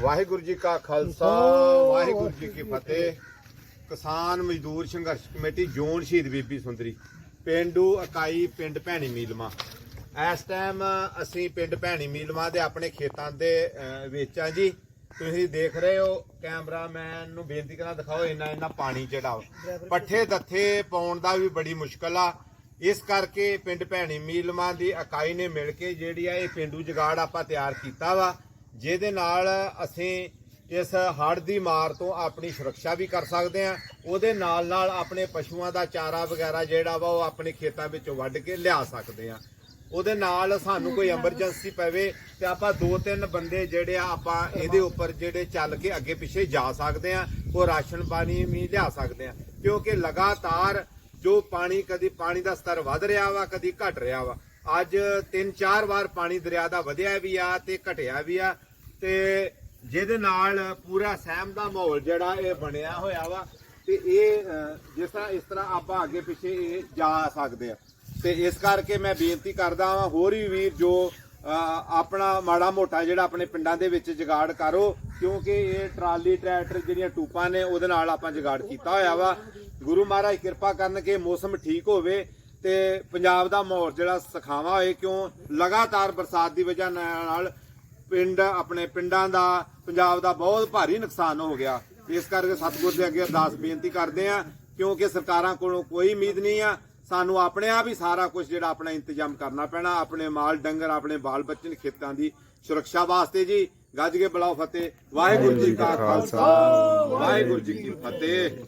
ਵਾਹਿਗੁਰੂ ਜੀ ਕਾ ਖਾਲਸਾ ਵਾਹਿਗੁਰੂ ਜੀ ਕੀ ਫਤਿਹ। ਕਿਸਾਨ ਮਜ਼ਦੂਰ ਸੰਘਰਸ਼ ਕਮੇਟੀ ਜੋਨ ਸ਼ਹੀਦ ਬੀਬੀ ਸੁੰਦਰੀ ਪਿੰਡੂ ਇਕਾਈ ਪਿੰਡ ਭੈਣੀ ਮੀਲਮਾ। ਇਸ ਟਾਈਮ ਅਸੀਂ ਪਿੰਡ ਭੈਣੀ ਮੀਲਮਾ ਦੇ ਆਪਣੇ ਖੇਤਾਂ ਦੇ ਵਿੱਚ ਆ ਜੀ। ਤੁਸੀਂ ਦੇਖ ਰਹੇ ਹੋ ਕੈਮਰਾਮੈਨ ਨੂੰ ਬੇਨਤੀ ਕਰਾਂ ਦਿਖਾਓ ਇੰਨਾ ਇੰਨਾ ਪਾਣੀ ਚੜਾਓ ਪੱਠੇ ਦੱਥੇ ਪਾਉਣ ਦਾ ਵੀ ਬੜੀ ਮੁਸ਼ਕਲ ਆ। ਇਸ ਕਰਕੇ ਪਿੰਡ ਭੈਣੀ ਮੀਲਮਾ ਦੀ ਇਕਾਈ ਨੇ ਮਿਲ ਕੇ ਜਿਹੜੀ ਆ ਇਹ ਪਿੰਡੂ ਜਗਾੜ ਆਪਾਂ ਤਿਆਰ ਕੀਤਾ ਵਾ। ਜਿਹਦੇ ਨਾਲ ਅਸੀਂ ਇਸ ਹੜ੍ਹ ਦੀ ਮਾਰ ਤੋਂ ਆਪਣੀ ਸੁਰੱਖਿਆ ਵੀ ਕਰ ਸਕਦੇ ਆ ਉਹਦੇ ਨਾਲ ਨਾਲ ਆਪਣੇ ਪਸ਼ੂਆਂ ਦਾ ਚਾਰਾ ਵਗੈਰਾ ਜਿਹੜਾ ਵਾ ਉਹ ਆਪਣੇ ਖੇਤਾਂ ਵਿੱਚੋਂ ਵੱਢ ਕੇ ਲਿਆ ਸਕਦੇ ਆ ਉਹਦੇ ਨਾਲ ਸਾਨੂੰ ਕੋਈ ਐਮਰਜੈਂਸੀ ਪਵੇ ਤੇ ਆਪਾਂ ਦੋ ਤਿੰਨ ਬੰਦੇ ਜਿਹੜੇ ਆ ਆਪਾਂ ਇਹਦੇ ਉੱਪਰ ਜਿਹੜੇ ਚੱਲ ਕੇ ਅੱਗੇ ਪਿੱਛੇ ਜਾ ਸਕਦੇ ਆ ਉਹ ਰਾਸ਼ਨ ਪਾਣੀ ਵੀ ਲਿਆ ਸਕਦੇ ਆ ਕਿਉਂਕਿ ਲਗਾਤਾਰ ਜੋ ਪਾਣੀ ਕਦੀ ਪਾਣੀ ਦਾ ਸਤਰ ਵੱਧ ਰਿਹਾ ਵਾ ਕਦੀ ਘਟ ਰਿਹਾ ਵਾ। ਅੱਜ ਤਿੰਨ ਚਾਰ ਵਾਰ ਪਾਣੀ ਦਰਿਆ ਦਾ ਵਧਿਆ ਵੀ ਆ ਤੇ ਘਟਿਆ ਵੀ ਆ। ਤੇ ਜਿਹਦੇ ਨਾਲ ਪੂਰਾ ਸਹਿਮ ਦਾ ਮਾਹੌਲ ਜਿਹੜਾ ਇਹ ਬਣਿਆ ਹੋਇਆ ਵਾ, ਤੇ ਇਹ ਜਿਸ ਤਰ੍ਹਾਂ, ਇਸ ਤਰ੍ਹਾਂ ਆਪਾਂ ਅੱਗੇ ਪਿੱਛੇ ਇਹ ਜਾ ਸਕਦੇ ਆ। ਤੇ ਇਸ ਕਰਕੇ ਮੈਂ ਬੇਨਤੀ ਕਰਦਾ ਹਾਂ ਹੋਰ ਵੀ ਵੀਰ ਜੋ ਆਪਣਾ ਮਾੜਾ ਮੋਟਾ ਜਿਹੜਾ ਆਪਣੇ ਪਿੰਡਾਂ ਦੇ ਵਿੱਚ ਜਗਾੜ ਕਰੋ, ਕਿਉਂਕਿ ਇਹ ਟਰਾਲੀ, ਟਰੈਕਟਰ ਜਿਹੜੀਆਂ ਟੂਪਾਂ ਨੇ, ਉਹਦੇ ਨਾਲ ਆਪਾਂ ਜਗਾੜ ਕੀਤਾ ਹੋਇਆ ਵਾ। ਗੁਰੂ ਮਹਾਰਾਜ ਕਿਰਪਾ ਕਰਨ ਕਿ ਮੌਸਮ ਠੀਕ ਹੋਵੇ ਤੇ ਪੰਜਾਬ ਦਾ ਮਾਹੌਲ ਜਿਹੜਾ ਸਖਾਵਾ ਹੋਏ, ਕਿਉਂ ਲਗਾਤਾਰ ਬਰਸਾਤ ਦੀ ਵਜ੍ਹਾ ਨਾਲ ਪਿੰਡ ਆਪਣੇ ਪਿੰਡਾਂ ਦਾ ਪੰਜਾਬ ਦਾ ਬਹੁਤ ਭਾਰੀ ਨੁਕਸਾਨ ਹੋ ਗਿਆ। ਇਸ ਕਰਕੇ ਸਤਿਗੁਰ ਦੇ ਅੱਗੇ ਅਰਦਾਸ ਬੇਨਤੀ ਕਰਦੇ ਆ ਕਿਉਂਕਿ ਸਰਕਾਰਾਂ ਕੋਲੋਂ ਕੋਈ ਉਮੀਦ ਨਹੀਂ ਆ। ਸਾਨੂੰ ਆਪਣੇ ਆਪ ਹੀ ਸਾਰਾ ਕੁਝ ਜਿਹੜਾ ਆਪਣਾ ਇੰਤਜ਼ਾਮ ਕਰਨਾ ਪੈਣਾ ਆਪਣੇ ਮਾਲ ਡੰਗਰ ਆਪਣੇ ਬਾਲ ਬੱਚੇ ਖੇਤਾਂ ਦੀ ਸੁਰੱਖਿਆ ਵਾਸਤੇ ਜੀ। ਗੱਜ ਕੇ ਬੁਲਾਓ ਫਤਿਹ। ਵਾਹਿਗੁਰੂ ਜੀ ਕਾ ਖਾਲਸਾ। ਵਾਹਿਗੁਰੂ ਜੀ ਕੀ ਫਤਿਹ।